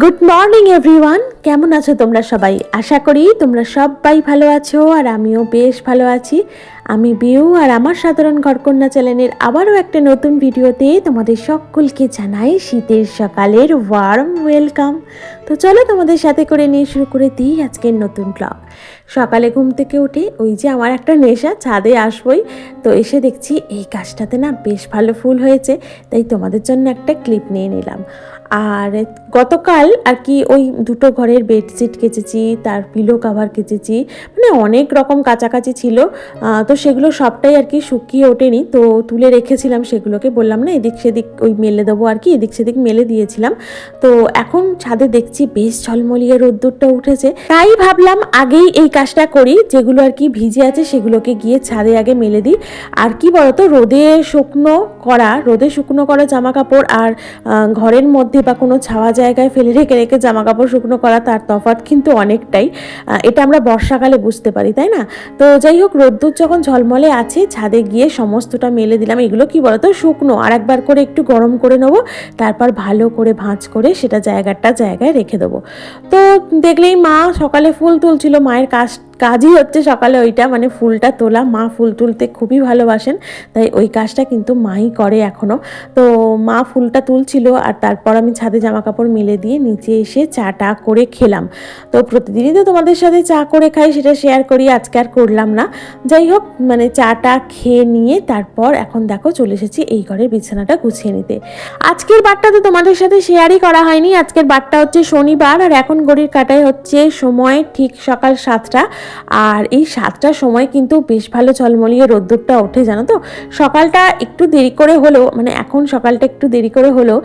Good morning everyone কেমন আছো তোমরা সবাই? আশা করি তোমরা সবাই ভালো আছো আর আমিও বেশ ভালো আছি। আমি বিউ আর আমার সাধারণ ঘরকন্যা চ্যানেলের আবারও একটা নতুন ভিডিওতে তোমাদের সকলকে জানাই শীতের সকালের ওয়ার্ম ওয়েলকাম তো চলো তোমাদের সাথে করে নিয়ে শুরু করে দিই আজকের নতুন ব্লগ সকালে ঘুম থেকে উঠে ওই যে আমার একটা নেশা, ছাদে আসবই। তো এসে দেখছি এই গাছটাতে না বেশ ভালো ফুল হয়েছে, তাই তোমাদের জন্য একটা ক্লিপ নিয়ে নিলাম। আর গতকাল আর কি ওই দুটো ঘরের বেডশিট কেচেছি, তার পিলো কাভার কেচেছি মানে অনেক রকম কাছাকাছি ছিল। তো সেগুলো সবটাই আর কি শুকিয়ে ওঠেনি। তো তুলে রেখেছিলাম সেগুলোকে, বললাম না এদিক সেদিক ওই মেলে দেবো আর কি, এদিক সেদিক মেলে দিয়েছিলাম। তো এখন ছাদে দেখছি বেশ ঝলমলিয়ে রোদ্দুরটা উঠেছে। তাই ভাবলাম আগেই এই কাজটা করি, যেগুলো আর কি ভিজে আছে সেগুলোকে গিয়ে ছাদে আগে মেলে দিই। আর কি বলতো, রোদে শুকনো করা, রোদে শুকনো করা জামা কাপড় আর ঘরের মধ্যে বা কোনো ছাওয়া জায়গায় ফেলে রেখে রেখে জামা কাপড় শুকনো করা তার তফাৎ কিন্তু অনেকটাই এটা আমরা বর্ষাকালে বুঝতে পারি, তাই না? তো যাই হোক, রোদ্দুর যখন ঝলমলে আছে, ছাদে গিয়ে সমস্তটা মেলে দিলাম। এগুলো কি বলতো? শুকনো। আর একবার করে একটু গরম করে নেব, তারপর ভালো করে ভাঁজ করে সেটা জায়গাটা জায়গায় রেখে দেবো। তো দেখলেই মা সকালে ফুল তুলছিল, মায়ের কাজ কাজই হচ্ছে সকালে ওইটা মানে ফুলটা তোলা। মা ফুল তুলতে খুবই ভালোবাসেন, তাই ওই কাজটা কিন্তু মাই করে এখনও তো মা ফুলটা তুলছিল আর তারপর আমি ছাদে জামা কাপড় মেলে দিয়ে নিচে এসে চাটা করে খেলাম। তো প্রতিদিনই তো তোমাদের সাথে চা করে খাই, সেটা শেয়ার করি, আজকে আর করলাম না। যাই হোক মানে চাটা খেয়ে নিয়ে তারপর এখন দেখো চলে এসেছি এই ঘরের বিছানাটা গুছিয়ে নিতে। আজকের বারটা তো তোমাদের সাথে শেয়ারই করা হয়নি। আজকের বারটা হচ্ছে শনিবার, আর এখন ঘড়ির কাটায় হচ্ছে সময় ঠিক সকাল সাতটা। আর এই সাতটার সময় কিন্তু বেশ ভালো ঝলমলিয়ে রোদ্দুরটা ওঠে, জানো তো? সকালটা একটু দেরি করে হলেও মানে এখন সকালটা একটু দেরি করে হলেও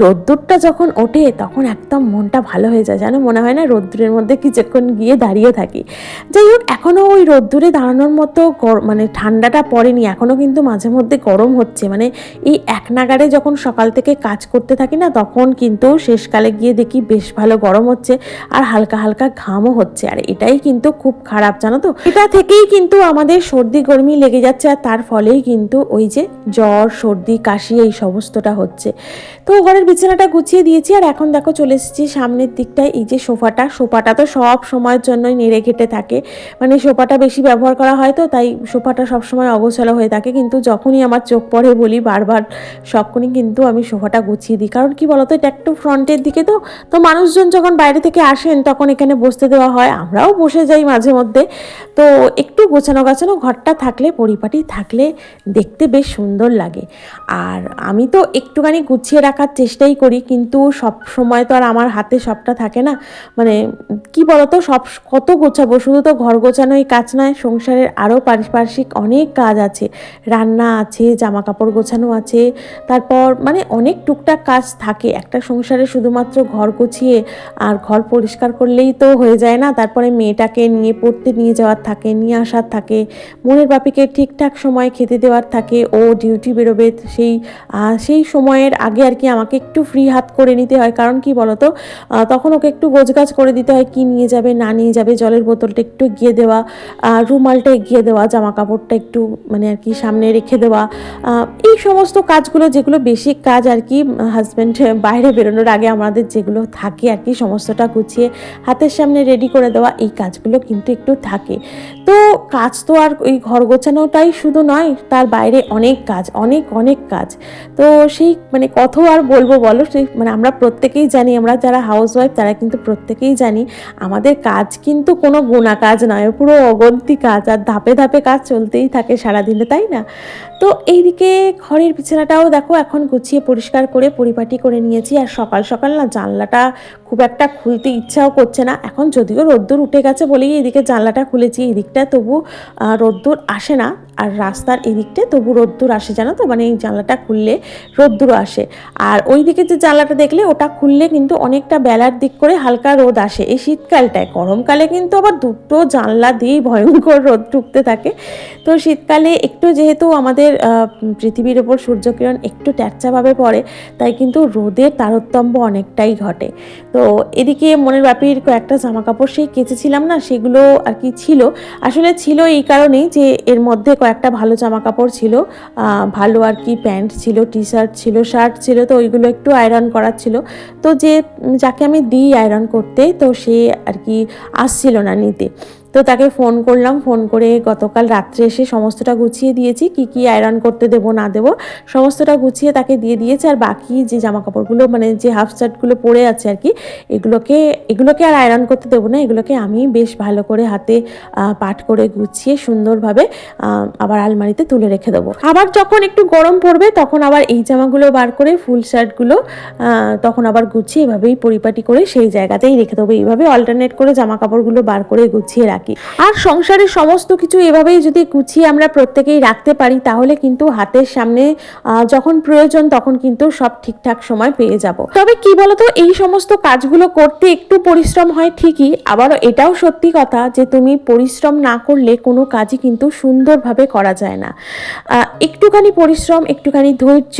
রোদ্দুরটা যখন ওঠে তখন একদম মনটা ভালো হয়ে যায়, জানো? মনে হয় না রোদ্দুরের মধ্যে কিছুক্ষণ গিয়ে দাঁড়িয়ে থাকি। যাই হোক, এখনও ওই রোদ্দুরে দাঁড়ানোর মতো মানে ঠান্ডাটা পড়েনি, এখনও কিন্তু মাঝে মধ্যে গরম হচ্ছে। মানে এই এক নাগারে যখন সকাল থেকে কাজ করতে থাকি না, তখন কিন্তু শেষকালে গিয়ে দেখি বেশ ভালো গরম হচ্ছে আর হালকা হালকা ঘামও হচ্ছে। আর এটাই কিন্তু খুব খারাপ, জানো তো? এটা থেকেই কিন্তু আমাদের সর্দি, গরমি লেগে যাচ্ছে আর তার ফলেই কিন্তু ওই যে জ্বর, সর্দি, কাশি এই সমস্তটা হচ্ছে। তো ঘরের বিছানাটা গুছিয়ে দিয়েছি আর এখন দেখো চলে এসেছি সামনের দিকটায়। এই যে সোফাটা সোফাটা তো সব সময়ের জন্যই নেড়ে ঘেটে থাকে। মানে সোফাটা বেশি ব্যবহার করা হয় তো, তাই সোফাটা সবসময় অগোছালো হয়ে থাকে। কিন্তু যখনই আমার চোখ পড়ে বলি বারবার, সবক্ষণই কিন্তু আমি সোফাটা গুছিয়ে দিই। কারণ কি বলতো, এটা একটু ফ্রন্টের দিকে তো তো মানুষজন যখন বাইরে থেকে আসেন তখন এখানে বসতে দেওয়া হয়। আমরাও বসে যাই মাঝে মধ্যে। তো একটু গোছানো গাছানো ঘরটা থাকলে, পরিপাটি থাকলে দেখতে বেশ সুন্দর লাগে। আর আমি তো একটুখানি গুছিয়ে রাখার চেষ্টাই করি, কিন্তু সব সময় তো আর আমার হাতে সবটা থাকে না। মানে কি বলতো, সব কত গোছাবো? শুধু তো ঘর গোছানোই কাজ নয়, সংসারের আরও পারিপার্শ্বিক অনেক কাজ আছে। রান্না আছে জামা কাপড় গোছানো আছে। তারপর মানে অনেক টুকটাক কাজ থাকে। একটা সংসারে শুধুমাত্র ঘর গুছিয়ে আর ঘর পরিষ্কার করলেই তো হয়ে যায় না। তারপরে মেয়েটাকে নিয়ে পড়তে নিয়ে যাওয়ার থাকে, নিয়ে আসার থাকে, মনের বাপিকে ঠিকঠাক সময় খেতে দেওয়ার থাকে, ও ডিউটি বেরোবে সেই সেই সময়ের আগে আর কি আমাকে একটু ফ্রি হাত করে নিতে হয়। কারণ কি বলতো? তখন ওকে একটু গোছগাছ করে দিতে হয়, কি নিয়ে যাবে, না নিয়ে যাবে, জলের বোতলটা একটু এগিয়ে দেওয়া রুমালটা এগিয়ে দেওয়া জামা কাপড়টা একটু মানে আর কি সামনে রেখে দেওয়া এই সমস্ত কাজগুলো যেগুলো বেসিক কাজ আর কি হাজব্যান্ড বাইরে বেরোনোর আগে আমাদের যেগুলো থাকে আর কি, সমস্তটা গুছিয়ে হাতের সামনে রেডি করে দেওয়া, এই কাজগুলো কিন্তু একটু থাকে। তো কাজ তো আর ওই ঘর গোছানোটাই শুধু নয়, তার বাইরে অনেক কাজ, অনেক অনেক কাজ। তো সেই মানে কত আর বলব বলো, সেই মানে আমরা প্রত্যেকেই জানি, আমরা যারা হাউস ওয়াইফ তারা কিন্তু প্রত্যেকেই জানি, আমাদের কাজ কিন্তু কোনো গোনা কাজ নয়, পুরো অগন্তি কাজ, আর ধাপে ধাপে কাজ চলতেই থাকে সারাদিনে, তাই না? তো এইদিকে ঘরের বিছানাটাও দেখো, এখন গুছিয়ে পরিষ্কার করে পরিপাটি করে নিয়েছি, আর সকাল সকাল না জানলাটা খুব একটা খুলতে ইচ্ছাও করছে না। এখন যদিও রোদ্দুর উঠে গেছে বলেই এদিকে জানলাটা খুলেছি এদিকটা তবু রোদ্দুর আসে না। আর রাস্তার এদিকটা তবু রোদ্দুর আসে, জানো তো? মানে এই জানলাটা খুললে রোদ্দুর আসে। আর ওই দিকে যে জানলাটা দেখলে, ওটা খুললে কিন্তু অনেকটা বেলার দিক করে হালকা রোদ আসে। এই শীতকালটায়, গরমকালে কিন্তু আবার দুটো জানলা দিয়েই ভয়ঙ্কর রোদ ঢুকতে থাকে। তো শীতকালে একটু যেহেতু আমাদের পৃথিবীর ওপর সূর্যকিরণ একটু ট্যাচ্চাভাবে পড়ে, তাই কিন্তু রোদের তারতম্য অনেকটাই ঘটে। তো এদিকে মনের বাপির কয়েকটা জামা কাপড় সেই কেচেছিলাম না, সেগুলো আর কি ছিল। আসলে ছিল এই কারণেই যে এর মধ্যে কয়েক কয়েকটা ভালো জামা কাপড় ছিল ভালো আর কি প্যান্ট ছিল টি শার্ট ছিল শার্ট ছিল, তো ওইগুলো একটু আয়রন করার ছিল। তো যে, যাকে আমি দিই আয়রন করতে, তো সে আর কি আসছিল না নিতে। তো তাকে ফোন করলাম ফোন করে গতকাল রাত্রে এসে সমস্তটা গুছিয়ে দিয়েছি, কি কি আয়রন করতে দেবো, না দেবো, সমস্তটা গুছিয়ে তাকে দিয়ে দিয়েছে। আর বাকি যে জামা কাপড়গুলো মানে যে হাফ শার্টগুলো পরে আছে আর কি, এগুলোকে এগুলোকে আর আয়রন করতে দেবো না, এগুলোকে আমি বেশ ভালো করে হাতে পাট করে গুছিয়ে সুন্দরভাবে আবার আলমারিতে তুলে রেখে দেবো। আবার যখন একটু গরম পড়বে, তখন আবার এই জামাগুলো বার করে ফুল শার্টগুলো তখন আবার গুছিয়ে এভাবেই পরিপাটি করে সেই জায়গাতেই রেখে দেবো। এইভাবে অল্টারনেট করে জামা কাপড়গুলো বার করে গুছিয়ে রাখি। আর সংসারের সমস্ত কিছু এভাবেই যদি গুছিয়ে আমরা প্রত্যেকেই রাখতে পারি, তাহলে কিন্তু হাতের সামনে যখন প্রয়োজন তখন কিন্তু সব ঠিকঠাক সময় পেয়ে যাব। তবে কি বলতো, এই সমস্ত কাজগুলো করতে একটু পরিশ্রম হয় ঠিকই, আবারও এটাও সত্যি কথা যে তুমি পরিশ্রম না করলে কোনো কাজই কিন্তু সুন্দরভাবে করা যায় না। একটুখানি পরিশ্রম, একটুখানি ধৈর্য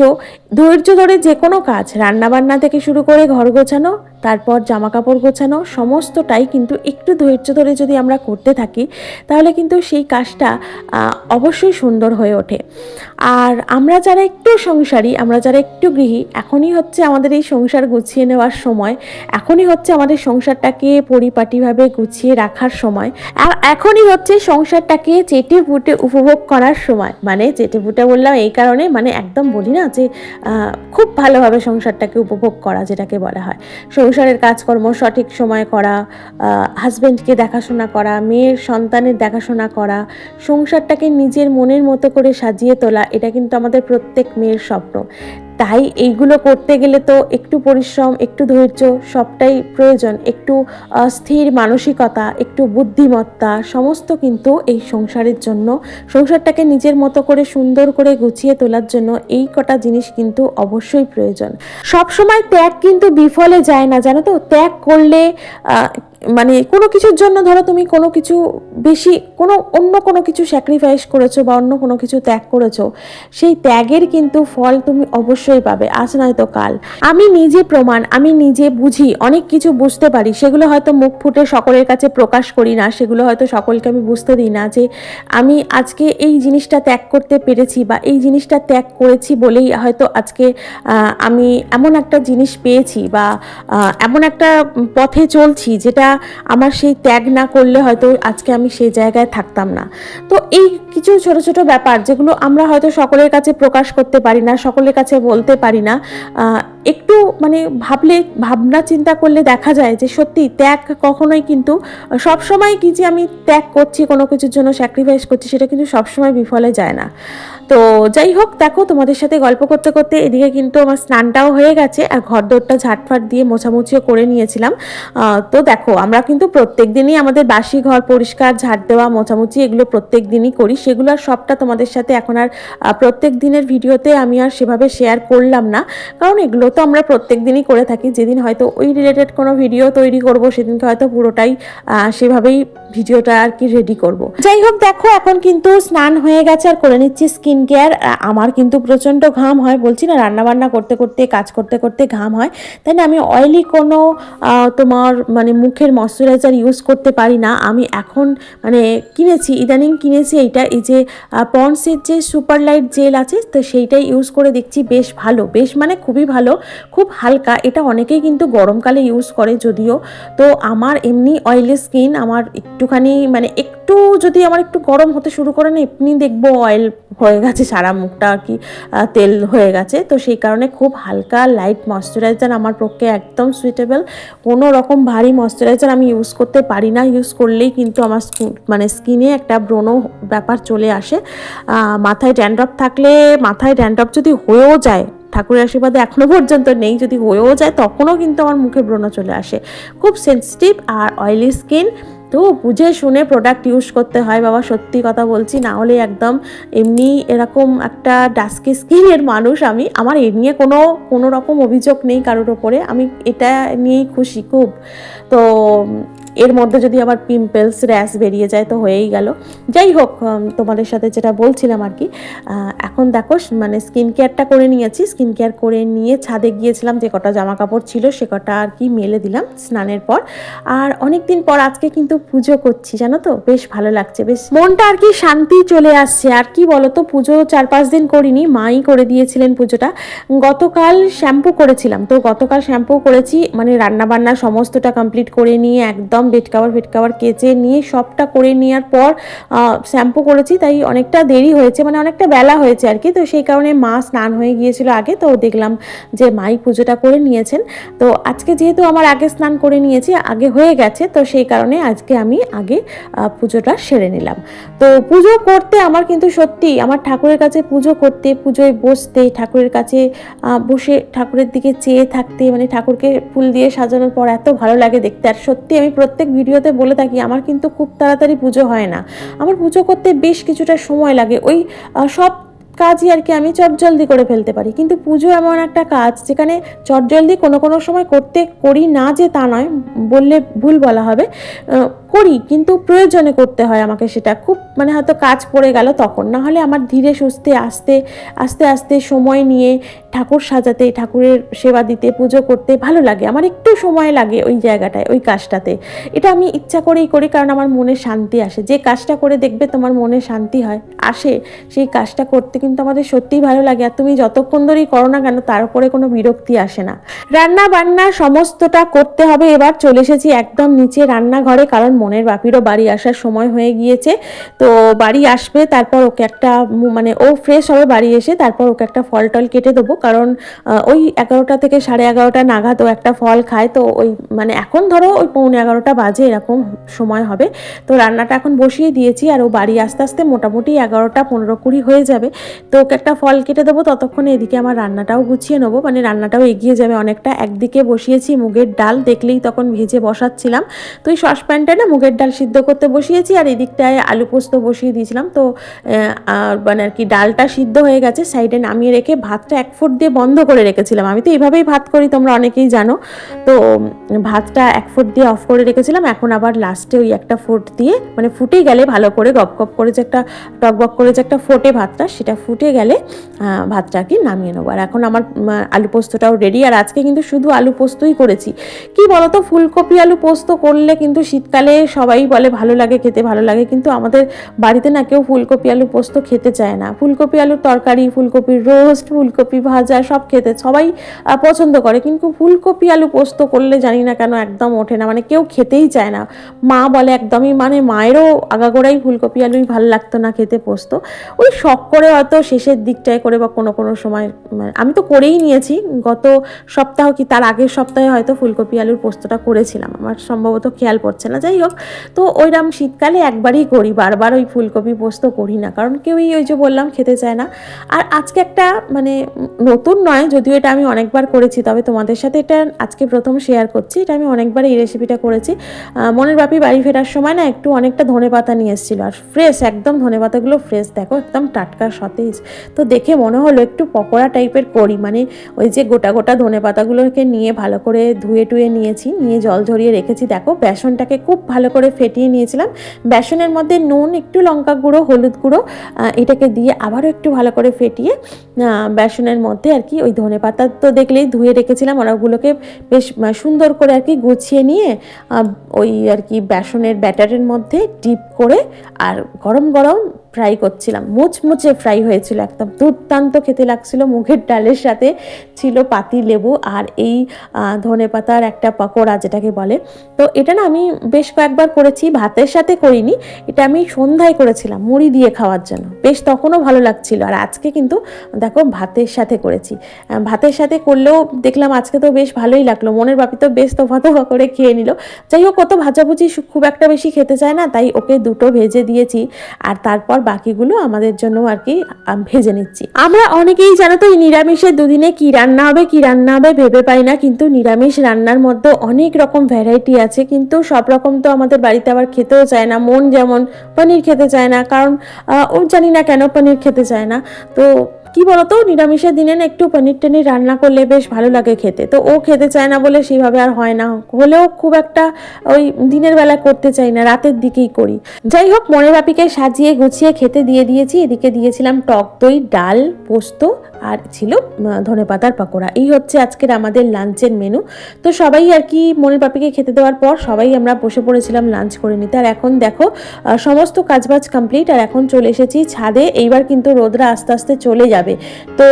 ধৈর্য ধরে যে কোনো কাজ, রান্নাবান্না থেকে শুরু করে ঘর গোছানো, তারপর জামা কাপড় গোছানো, সমস্তটাই কিন্তু একটু ধৈর্য ধরে যদি আমরা করতে থাকি তাহলে কিন্তু সেই কাজটা অবশ্যই সুন্দর হয়ে ওঠে। আর আমরা যারা একটু সংসারী, আমরা যারা একটু গৃহী, এখনই হচ্ছে আমাদের এই সংসার গুছিয়ে নেওয়ার সময়। এখনই হচ্ছে আমাদের সংসারটাকে পরিপাটিভাবে গুছিয়ে রাখার সময়। আর এখনই হচ্ছে সংসারটাকে চেটে ফুটে উপভোগ করার সময়। মানে চেটে ফুটে বললাম এই কারণে মানে একদম বলি না যে খুব ভালোভাবে সংসারটাকে উপভোগ করা যেটাকে বলা হয়। সংসারের কাজকর্ম সঠিক সময় করা হাজব্যান্ডকে দেখাশোনা করা, মেয়ের সন্তানের দেখাশোনা করা, সংসারটাকে নিজের মনের মতো করে সাজিয়ে তোলা এটা কিন্তু আমাদের প্রত্যেক মেয়ের স্বপ্ন। তাই এইগুলো করতে গেলে তো একটু পরিশ্রম, একটু ধৈর্য, সবটাই প্রয়োজন। একটু স্থির মানসিকতা, একটু বুদ্ধিমত্তা, সমস্ত কিন্তু এই সংসারের জন্য। সংসারটাকে নিজের মতো করে সুন্দর করে গুছিয়ে তোলার জন্য এই কটা জিনিস কিন্তু অবশ্যই প্রয়োজন। সব সময় ত্যাগ কিন্তু বিফলে যায় না, জানো তো? ত্যাগ করলে মানে কোনো কিছুর জন্য ধরো তুমি কোনো কিছু বেশি, কোনো অন্য কোনো কিছু স্যাক্রিফাইস করেছ বা অন্য কোনো কিছু ত্যাগ করেছ, সেই ত্যাগের কিন্তু ফল তুমি অবশ্যই পাবে। আজ নয়তো কাল। আমি নিজে প্রমাণ, আমি নিজে বুঝি, অনেক কিছু বুঝতে পারি। সেগুলো হয়তো মুখ ফুটে সকলের কাছে প্রকাশ করি না, সেগুলো হয়তো সকলকে আমি বুঝতে দিই না যে আমি আজকে এই জিনিসটা ত্যাগ করতে পেরেছি বা এই জিনিসটা ত্যাগ করেছি বলেই হয়তো আজকে আমি এমন একটা জিনিস পেয়েছি বা এমন একটা পথে চলছি যেটা আমার সেই ত্যাগ না করলে হয়তো আজকে আমি সেই জায়গায় থাকতাম না। তো এই কিছু ছোট ছোট ব্যাপার যেগুলো আমরা হয়তো সকলের কাছে প্রকাশ করতে পারি না, সকলের কাছে বলতে পারি না একটু মানে ভাবলে, ভাবনা চিন্তা করলে দেখা যায় যে সত্যি ত্যাগ কখনোই কিন্তু সবসময় কি যে আমি ত্যাগ করছি, কোনো কিছুর জন্য স্যাক্রিফাইস করছি, সেটা কিন্তু সবসময় বিফলে যায় না। তো যাই হোক, দেখো তোমাদের সাথে গল্প করতে করতে এদিকে কিন্তু আমার স্নানটাও হয়ে গেছে আর ঘর দোরটা ঝাটফাট দিয়ে মোছামুছিও করে নিয়েছিলাম। তো দেখো, আমরা কিন্তু প্রত্যেক দিনই আমাদের বাসি ঘর পরিষ্কার ঝাড় দেওয়া, মোছামুছি এগুলো প্রত্যেক দিনই করি। সেগুলো আর সবটা তোমাদের সাথে এখন আর প্রত্যেক দিনের ভিডিওতে আমি আর সেভাবে শেয়ার করলাম না। কারণ এগুলো তো আমরা প্রত্যেক দিনই করে থাকি। যেদিন হয়তো ওই রিলেটেড কোনো ভিডিও তৈরি করব, সেদিনকে হয়তো পুরোটাই সেভাবেই ভিডিওটা আর কি রেডি করব। যাই হোক, দেখো, এখন কিন্তু স্নান হয়ে গেছে। আর করে নিচ্ছি স্কিন কেয়ার আমার কিন্তু প্রচণ্ড ঘাম হয়, বলছি না, রান্নাবান্না করতে করতে, কাজ করতে করতে ঘাম হয়। তাই না আমি অয়েলি কোনো তোমার মানে মুখের ময়শ্চারাইজার ইউজ করতে পারি না। আমি এখন মানে কিনেছি, ইদানিং কিনেছি এইটা, এই যে পন্সের যে সুপার লাইট জেল আছে, তো সেইটাই ইউজ করে দেখছি, বেশ ভালো, বেশ মানে খুবই ভালো, খুব হালকা। এটা অনেকেই কিন্তু গরমকালে ইউজ করে যদিও। তো আমার এমনি অয়েলি স্কিন আমার একটুখানি মানে একটু যদি আমার একটু গরম হতে শুরু করে না, এমনি দেখব অয়েল হয়ে গেছে। সারা মুখটা আর কি তেল হয়ে গেছে। তো সেই কারণে খুব হালকা লাইট ময়শ্চারাইজার আমার পক্ষে একদম সুইটেবল কোনো রকম ভারী ময়শ্চারাইজার আমি ইউজ করতে পারি না। ইউজ করলেই কিন্তু আমার মানে স্কিনে একটা ব্রণ ব্যাপার চলে আসে। মাথায় ড্যান্ড্রফ থাকলে, মাথায় ড্যান্ড্রফ যদি হয়েও যায়, ঠাকুরের আশীর্বাদে এখনও পর্যন্ত নেই, যদি হয়েও যায়, তখনও কিন্তু আমার মুখে ব্রণ চলে আসে। খুব সেন্সিটিভ আর অয়েলি স্কিন তো বুঝে শুনে প্রোডাক্ট ইউজ করতে হয়, বাবা, সত্যি কথা বলছি। না হলে একদম এমনি এরকম একটা ডাস্কি স্কিনের মানুষ আমি, আমার এ নিয়ে কোনো কোনো রকম অভিযোগ নেই কারোর ওপরে। আমি এটা নিয়েই খুশি খুব। তো এর মধ্যে যদি আবার পিম্পলস র্যাশ বেরিয়ে যায় তো হয়েই গেল। যাই হোক তোমাদের সাথে যেটা বলছিলাম আর কি এখন দেখো মানে স্কিন কেয়ারটা করে নিয়েছি। স্কিন কেয়ার করে নিয়ে ছাদে গিয়েছিলাম, যে কটা জামা কাপড় ছিল সে কটা আর কি মেলে দিলাম স্নানের পর। আর অনেক দিন পর আজকে কিন্তু পুজো করছি, জানো তো? বেশ ভালো লাগছে, বেশ মনটা আর কি শান্তি চলে আসছে। আর কি বলো তো পুজো চার পাঁচ দিন করিনি, মাই করে দিয়েছিলেন পুজোটা। গতকাল শ্যাম্পু করেছিলাম। তো গতকাল শ্যাম্পু করেছি মানে রান্না বান্না সমস্তটা কমপ্লিট করে নিয়ে একদম বেড কাভার ফেড কাভার কেচে নিয়ে সবটা করে নেওয়ার পর শ্যাম্পু করেছি, তাই অনেকটা দেরি হয়েছে মানে অনেকটা বেলা হয়েছে আর কি। তো সেই কারণে মা স্নান হয়ে গিয়েছিল আগে, তো দেখলাম যে মাই পুজোটা করে নিয়েছেন। তো আজকে যেহেতু আমার আগে স্নান করে নিয়েছি, আগে হয়ে গেছে, তো সেই কারণে আজকে আমি আগে পুজোটা সেরে নিলাম। তো পুজো করতে আমার কিন্তু সত্যি, আমার ঠাকুরের কাছে পুজো করতে, পুজোয় বসতে, ঠাকুরের কাছে বসে ঠাকুরের দিকে চেয়ে থাকতে মানে ঠাকুরকে ফুল দিয়ে সাজানোর পর এত ভালো লাগে দেখতে, আর সত্যি আমি প্রত্যেক ভিডিওতে বলে থাকি, আমার কিন্তু খুব তাড়াতাড়ি পুজো হয় না। আমার পুজো করতে বেশ কিছুটা সময় লাগে। ওই সব কাজই আর কি আমি চটজলদি করে ফেলতে পারি। কিন্তু পুজো এমন একটা কাজ যেখানে চটজলদি কোনো কোনো সময় করতে করি না যে তা নয়, বললে ভুল বলা হবে। করি, কিন্তু প্রয়োজনে করতে হয় আমাকে সেটা। খুব মানে হয়তো কাজ পড়ে গেল তখন, না হলে আমার ধীরে সুস্থে আসতে, আস্তে আস্তে সময় নিয়ে ঠাকুর সাজাতে, ঠাকুরের সেবা দিতে, পুজো করতে ভালো লাগে। আমার একটু সময় লাগে ওই জায়গাটায়, ওই কাজটাতে। এটা আমি ইচ্ছা করেই করি কারণ আমার মনে শান্তি আসে। যে কাজটা করে দেখবে তোমার মনে শান্তি হয়, আসে। সেই কাজটা করতে কিন্তু আমাদের সত্যিই ভালো লাগে। আর তুমি যতক্ষণ ধরেই করো না কেন, তার উপরে কোনো বিরক্তি আসে না। রান্না বান্না সমস্তটা করতে হবে। এবার চলে এসেছি একদম নিচে রান্নাঘরে, কারণ মনের বাপিরও বাড়ি আসার সময় হয়ে গিয়েছে। তো বাড়ি আসবে, তারপর ওকে একটা মানে ও ফ্রেশ হবে বাড়ি এসে, তারপর ওকে একটা ফল টল কেটে দেবো। কারণ ওই এগারোটা থেকে সাড়ে এগারোটা নাগাদ ও একটা ফল খায়। তো ওই মানে এখন ধরো ওই পৌনে এগারোটা বাজে, এরকম সময় হবে। তো রান্নাটা এখন বসিয়ে দিয়েছি আর ও বাড়ি আস্তে আস্তে মোটামুটি এগারোটা পনেরো কুড়ি হয়ে যাবে। তো ওকে একটা ফল কেটে দেবো, ততক্ষণে এদিকে আমার রান্নাটাও গুছিয়ে নেব। মানে রান্নাটাও এগিয়ে যাবে অনেকটা। একদিকে বসিয়েছি মুগের ডাল, দেখলেই তখন ভেজে বসাচ্ছিলাম। তো এই সসপ্যানটা না মুগের ডাল সিদ্ধ করতে বসিয়েছি আর এদিকটায় আলু পোস্ত বসিয়ে দিয়েছিলাম। তো মানে আর কি ডালটা সিদ্ধ হয়ে গেছে সাইডে নামিয়ে রেখে ভাতটা এক ফুট দিয়ে বন্ধ করে রেখেছিলাম। আমি তো এইভাবেই ভাত করি তোমরা অনেকেই জানো। তো ভাতটা এক ফুট দিয়ে অফ করে রেখেছিলাম এখন আবার লাস্টে ওই একটা ফুট দিয়ে মানে ফুটে গেলে ভালো করে গপ গপ করে যে একটা টক বক করে যে একটা ফোটে ভাতটা সেটা ফুটে গেলে আহ, ভাতটা আর কি নামিয়ে নেব। আর এখন আমার আলু পোস্তটাও রেডি আর আজকে কিন্তু শুধু আলু পোস্তই করেছি। কি বলতো ফুলকপি আলু পোস্ত করলে কিন্তু শীতকালে সবাই বলে ভালো লাগে খেতে ভালো লাগে, কিন্তু আমাদের বাড়িতে না কেউ ফুলকপি আলু পোস্ত খেতে চায় না। ফুলকপি আলুর তরকারি, ফুলকপির রোস্ট, ফুলকপি ভাজা সব খেতে সবাই পছন্দ করে, কিন্তু ফুলকপি আলু পোস্ত করলে জানি না কেন একদম ওঠে না মানে কেউ খেতেই চায় না। মা বলে একদমই মানে মায়েরও আগাগোড়াই ফুলকপি আলুই ভালো লাগতো না খেতে পোস্ত। ওই শখ করে হয়তো শেষের দিকটায় করে বা কোনো কোনো সময় মানে আমি তো করেই নিয়েছি, গত সপ্তাহ কি তার আগের সপ্তাহে হয়তো ফুলকপি আলুর পোস্তটা করেছিলাম, আমার সম্ভবত খেয়াল পড়ছে না। যাই হোক তো ওইরকম শীতকালে একবারই করি, বারবার ওই ফুলকপি পোস্ত করি না, কারণ কেউই ওই যে বললাম খেতে চায় না। আর আজকে একটা মানে নতুন নয়, যদিও এটা আমি অনেকবার করেছি, তবে তোমাদের সাথে এটা আজকে প্রথম শেয়ার করছি, এটা আমি অনেকবার এই রেসিপিটা করেছি। মনের বাপি বাড়ি ফেরার সময় না একটু অনেকটা ধনে পাতা নিয়ে এসেছিল, আর ফ্রেশ একদম ধনে পাতাগুলো ফ্রেশ দেখো একদম টাটকা সতেজ। তো দেখে মনে হলো একটু পকোড়া টাইপের করি মানে ওই যে গোটা গোটা ধনে পাতাগুলোকে নিয়ে ভালো করে ধুয়ে টুয়ে নিয়েছি, নিয়ে জল ঝরিয়ে রেখেছি, দেখো বেসনটাকে খুব ভালো করে ফেটিয়ে নিয়েছিলাম। বেসনের মধ্যে নুন, একটু লঙ্কা গুঁড়ো, হলুদ গুঁড়ো এটাকে দিয়ে আবারও একটু ভালো করে ফেটিয়ে বেসনের মধ্যে আর কি ওই ধনে পাতা তো দেখলেই ধুয়ে রেখেছিলাম। আর ওগুলোকে বেশ সুন্দর করে আর কি গুছিয়ে নিয়ে ওই আর কি বেসনের ব্যাটারের মধ্যে ডিপ করে আর গরম গরম ফ্রাই করছিলাম। মুচমুচে ফ্রাই হয়েছিল একদম। দুর্দান্ত খেতে লাগছিল। মুগের ডালের সাথে ছিল পাতি লেবু আর এই ধনে পাতার একটা পকোড়া যেটাকে বলে। তো এটা না আমি বেশ কয়েকবার করেছি, ভাতের সাথে করিনি। এটা আমি সন্ধ্যায় করেছিলাম মুড়ি দিয়ে খাওয়ার জন্য। বেশ তখনও ভালো লাগছিল। আর আজকে কিন্তু দেখো ভাতের সাথে করেছি। ভাতের সাথে করলেও দেখলাম আজকে তো বেশ ভালোই লাগল। মনের বাপি তো বেশ তোফা তোফা করে খেয়ে নিল। যাই হোক কত ভাজাভুজি খুব একটা বেশি খেতে চায় না। তাই ওকে দুটো ভেজে দিয়েছি আর তারপর বাকিগুলো আমাদের জন্য আর কি ভেজে নিচ্ছি। আমরা অনেকেই জানো তো এই নিরামিষের দুদিনে কি রান্না হবে, কি রান্না হবে ভেবে পাই না, কিন্তু নিরামিষ রান্নার মধ্যে অনেক রকম ভ্যারাইটি আছে, কিন্তু সব রকম তো আমাদের বাড়িতে আবার খেতেও চায় না, মন যেমন পনির খেতে চায় না, কারণ ও জানি না কেন পনির খেতে চায় না। তো কি বলতো? নিরামিষের দিনে না একটু পনির টনির রান্না করলে বেশ ভালো লাগে খেতে। তো ও খেতে চায় না বলে সেইভাবে আর হয় না। হলেও খুব একটা ওই দিনের বেলা করতে চাই না, রাতের দিকেই করি। যাই হোক, মনের বাপিকে সাজিয়ে গুছিয়ে খেতে দিয়ে দিয়েছি। এদিকে দিয়েছিলাম টক দই, ডাল, পোস্ত আর ছিল ধনে পাতার পাকোড়া। এই হচ্ছে আজকের আমাদের লাঞ্চের মেনু। তো সবাই আর কি মনের বাপিকে খেতে দেওয়ার পর সবাই আমরা বসে পড়েছিলাম লাঞ্চ করে নিতে। আর এখন দেখো সমস্ত কাজবাজ কমপ্লিট আর এখন চলে এসেছি ছাদে। এইবার কিন্তু রোদরা আস্তে আস্তে চলে যাবে তো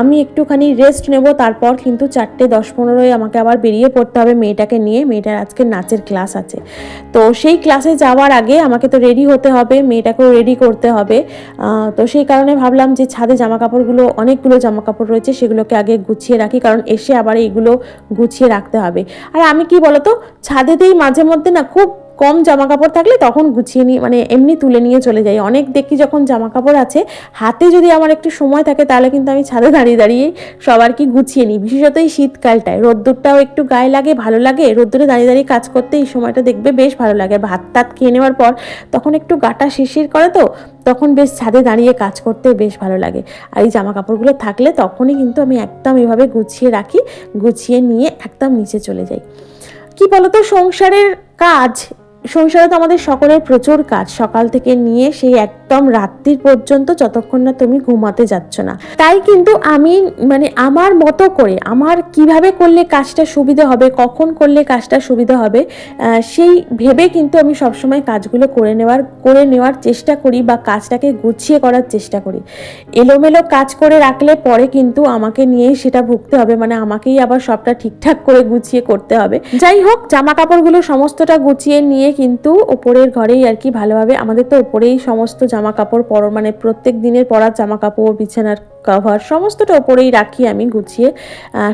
আমি একটুখানি রেস্ট নেব, তারপর কিন্তু চারটে দশ পনেরোয় আমাকে আবার বেরিয়ে পড়তে হবে মেয়েটাকে নিয়ে। মেয়েটার আজকে নাচের ক্লাস আছে। তো সেই ক্লাসে যাওয়ার আগে আমাকে তো রেডি হতে হবে, মেয়েটাকেও রেডি করতে হবে। তো সেই কারণে ভাবলাম যে ছাদে জামা কাপড়গুলো অনেকগুলো জামা কাপড় রয়েছে, সেগুলোকে আগে গুছিয়ে রাখি, কারণ এসে আবার এইগুলো গুছিয়ে রাখতে হবে। আর আমি কি বলতো, ছাদেতেই মাঝে মধ্যে না খুব কম জামা কাপড় থাকলে তখন গুছিয়ে নিই মানে এমনি তুলে নিয়ে চলে যাই। অনেক দেখি যখন জামা কাপড় আছে, হাতে যদি আমার একটু সময় থাকে তাহলে কিন্তু আমি ছাদে দাঁড়িয়ে দাঁড়িয়ে সবার কি গুছিয়ে নিই। বিশেষত এই শীতকালটায়। রোদ্দুরটাও একটু গায়ে লাগে, ভালো লাগে। রোদ্দুরে দাঁড়িয়ে দাঁড়িয়ে কাজ করতে এই সময়টা দেখবে বেশ ভালো লাগে। ভাত টাত খেয়ে নেওয়ার পর তখন একটু গাটা শিরশির করে তো, তখন বেশ ছাদে দাঁড়িয়ে কাজ করতে বেশ ভালো লাগে। আর এই জামা কাপড়গুলো থাকলে তখনই কিন্তু আমি একদম এভাবে গুছিয়ে রাখি, গুছিয়ে নিয়ে একদম নিচে চলে যাই। কি বলতো? সংসারের কাজ সংসারে তো আমাদের সকলের প্রচুর কাজ। সকাল থেকে নিয়ে সেই একদম রাত্রির পর্যন্ত যতক্ষণ না তুমি ঘুমাতে যাচ্ছ না। তাই কিন্তু আমি মানে আমার মতো করে আমার কীভাবে করলে কাজটা সুবিধা হবে, কখন করলে কাজটা সুবিধা হবে সেই ভেবে কিন্তু আমি সবসময় কাজগুলো করে নেওয়ার করে নেওয়ার চেষ্টা করি বা কাজটাকে গুছিয়ে করার চেষ্টা করি। এলোমেলো কাজ করে রাখলে পরে কিন্তু আমাকে নিয়েই সেটা ভুগতে হবে মানে আমাকেই আবার সবটা ঠিকঠাক করে গুছিয়ে করতে হবে। যাই হোক জামা কাপড়গুলো সমস্তটা গুছিয়ে নিয়ে কিন্তু ওপরের ঘরেই আর কি ভালোভাবে আমাদের তো ওপরেই সমস্ত জামা কাপড় পর মানে প্রত্যেক দিনের পরার জামা কাপড় বিছানার কভার সমস্তটা ওপরেই রাখি আমি গুছিয়ে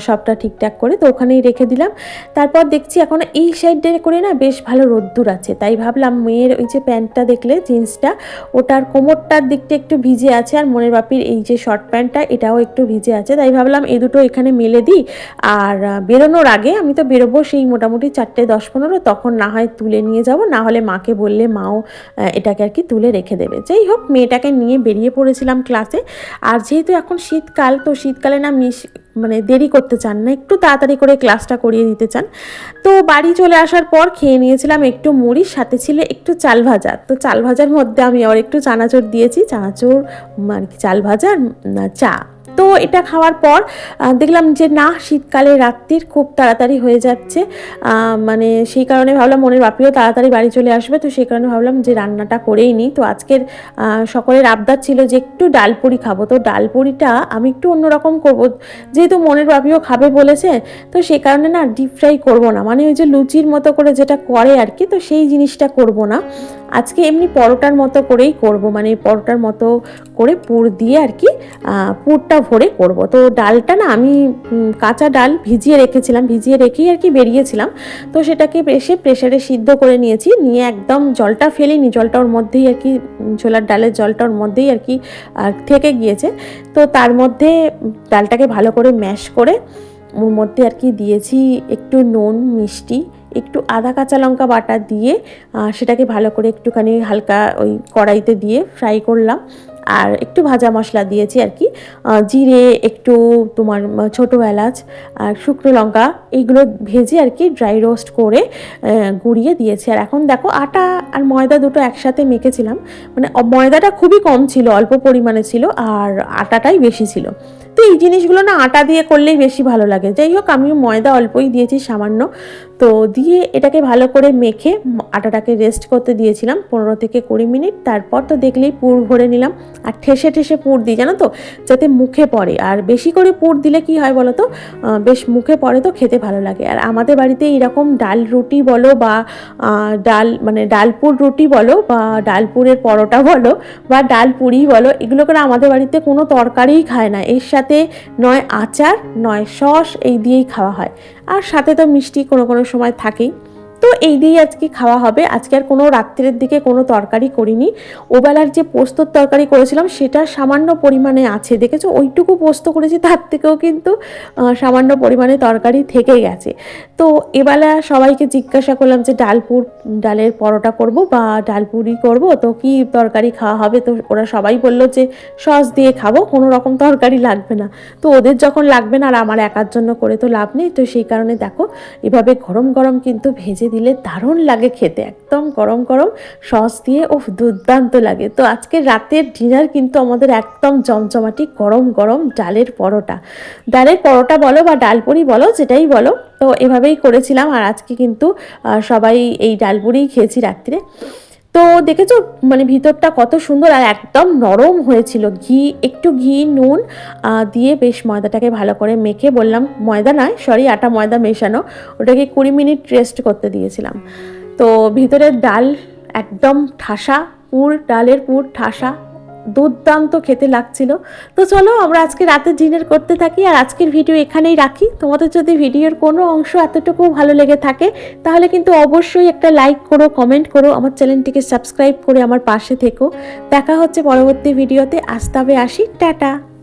সবটা ঠিকঠাক করে, তো ওখানেই রেখে দিলাম। তারপর দেখছি এখন এই সাইডে করে না বেশ ভালো রোদ্দুর আছে, তাই ভাবলাম মেয়ের ওই যে প্যান্টটা দেখলে, জিন্সটা, ওটার কোমরটার দিকটা একটু ভিজে আছে, আর মনের বাপির এই যে শর্ট প্যান্টটা এটাও একটু ভিজে আছে, তাই ভাবলাম এই দুটো এখানে মেলে দিই। আর বেরোনোর আগে আমি তো বেরোবো সেই মোটামুটি চারটে দশ পনেরো, তখন না হয় তুলে নিয়ে যাব, না হলে মাকে বললে মাও এটাকে আর কি তুলে রেখে দেবে। যাই হোক, মেয়েটাকে নিয়ে বেরিয়ে পড়েছিলাম ক্লাসে আর যেহেতু এখন শীতকাল, তো শীতকালে না মিশ মানে দেরি করতে চান না, একটু তাড়াতাড়ি করে ক্লাসটা করিয়ে দিতে চান। তো বাড়ি চলে আসার পর খেয়ে নিয়েছিলাম একটু মুড়ির, সাথে ছিল একটু চাল ভাজা। তো চাল ভাজার মধ্যে আমি আবার একটু চানাচুর দিয়েছি, চানাচুর মানে চাল ভাজা আর চা। তো এটা খাওয়ার পর দেখলাম যে না, শীতকালে রাত্রির খুব তাড়াতাড়ি হয়ে যাচ্ছে। মানে সেই কারণে ভাবলাম মনের বাপিও তাড়াতাড়ি বাড়ি চলে আসবে। তো সেই কারণে ভাবলাম যে রান্নাটা করেই নিই। তো আজকের সকলের আবদার ছিল যে একটু ডালপুরি খাব। তো ডালপুরিটা আমি একটু অন্যরকম করব। যেহেতু মনের বাপিও খাবে বলেছে, তো সেই কারণে না ডিপ ফ্রাই করব না। মানে ওই যে লুচির মতো করে যেটা করে আর কি, তো সেই জিনিসটা করব না। আজকে এমনি পরোটার মতো করেই করব। মানে পরোটার মতো করে পুর দিয়ে আর কি পুরটা ভরে করব। তো ডালটা না আমি কাঁচা ডাল ভিজিয়ে রেখেছিলাম, ভিজিয়ে রেখেই আর কি বেরিয়েছিলাম। তো সেটাকে এসে প্রেশারে সিদ্ধ করে নিয়েছি, নিয়ে একদম জলটা ফেলিনি, জলটা ওর মধ্যেই আর কি ছোলার ডালের জলটা ওর মধ্যেই আর কি থেকে গিয়েছে। তো তার মধ্যে ডালটাকে ভালো করে ম্যাশ করে ওর মধ্যে আর কি দিয়েছি একটু নুন, মিষ্টি, একটু আদা কাঁচা লঙ্কা বাটা দিয়ে সেটাকে ভালো করে একটুখানি হালকা ওই কড়াইতে দিয়ে ফ্রাই করলাম। আর একটু ভাজা মশলা দিয়েছি আর কি। জিরে, একটু তোমার ছোটো এলাচ আর শুকনো লঙ্কা, এইগুলো ভেজে আর কি ড্রাই রোস্ট করে গুঁড়িয়ে দিয়েছি। আর এখন দেখো আটা আর ময়দা দুটো একসাথে মেখেছিলাম। মানে ময়দাটা খুবই কম ছিল, অল্প পরিমাণে ছিল, আর আটাটাই বেশি ছিল। তো এই জিনিসগুলো না আটা দিয়ে করলেই বেশি ভালো লাগে। যাই হোক আমি ময়দা অল্পই দিয়েছি সামান্য। তো দিয়ে এটাকে ভালো করে মেখে আটাটাকে রেস্ট করতে দিয়েছিলাম পনেরো থেকে কুড়ি মিনিট। তারপর তো দেখলেই পুর ভরে নিলাম। আর ঠেসে ঠেসে পুর দিই, জানো তো? যাতে মুখে পড়ে। আর বেশি করে পুর দিলে কি হয় বলো তো? বেশ মুখে পড়ে তো খেতে ভালো লাগে। আর আমাদের বাড়িতে এরকম ডাল রুটি বলো বা ডাল মানে ডালপুর রুটি বলো বা ডালপুরের পরোটা বলো বা ডাল পুরি বলো, এগুলো করে আমাদের বাড়িতে কোনো তরকারিই খায় না। এর সাথে নয় আচার, নয় সস এই দিয়েই খাওয়া হয়। আর সাথে তো মিষ্টি কোনো কোনো সময় থাকেই। তো এই দিয়েই আজকে খাওয়া হবে। আজকে আর কোনো রাত্রের দিকে কোনো তরকারি করিনি। ওবেলার যে পোস্তর তরকারি করেছিলাম, সেটা সামান্য পরিমাণে আছে, দেখেছ? ওইটুকু পোস্ত করেছি, তার থেকেও কিন্তু সামান্য পরিমাণে তরকারি থেকে গেছে। তো এবেলা সবাইকে জিজ্ঞাসা করলাম যে ডালপুর ডালের পরোটা করব বা ডালপুরি করব? তো কি তরকারি খাওয়া হবে? তো ওরা সবাই বলল যে, সস দিয়ে খাব, কোনো রকম তরকারি লাগবে না। তো ওদের যখন লাগবে না, আর আমার একার জন্য করে তো লাভ নেই। তো সেই কারণে দেখো, এভাবে গরম গরম কিন্তু ভেজে দিলে দারুণ লাগে খেতে, একদম গরম গরম সস দিয়ে ও দুর্দান্ত লাগে। তো আজকে রাতের ডিনার কিন্তু আমাদের একদম জমজমাটি গরম গরম ডালের পরোটা। ডালের পরোটা বলো বা ডালপুরি বলো, যেটাই বলো। তো এভাবেই করেছিলাম আর আজকে কিন্তু সবাই এই ডালপুরিই খেয়েছি রাত্রে। তো দেখেছ মানে ভিতরটা কত সুন্দর আর একদম নরম হয়েছিল। ঘি, একটু ঘি, নুন দিয়ে বেশ ময়দাটাকে ভালো করে মেখে বললাম, ময়দা নয় সরি আটা ময়দা মেশানো। ওটাকে কুড়ি মিনিট রেস্ট করতে দিয়েছিলাম। তো ভিতরের ডাল একদম ঠাসা, পুর, ডালের পুর ঠাসা দুর্দান্ত খেতে লাগছিল। তো চলো, আমরা আজকে রাতে ডিনার করতে থাকি আর আজকের ভিডিও এখানেই রাখি। তোমাদের যদি ভিডিওর কোনো অংশ এতটুকু ভালো লেগে থাকে, তাহলে কিন্তু অবশ্যই একটা লাইক করো কমেন্ট করো, আমার চ্যানেলটিকে সাবস্ক্রাইব করে আমার পাশে থেকো। দেখা হচ্ছে পরবর্তী ভিডিওতে আস্তাবে আসি। টাটা!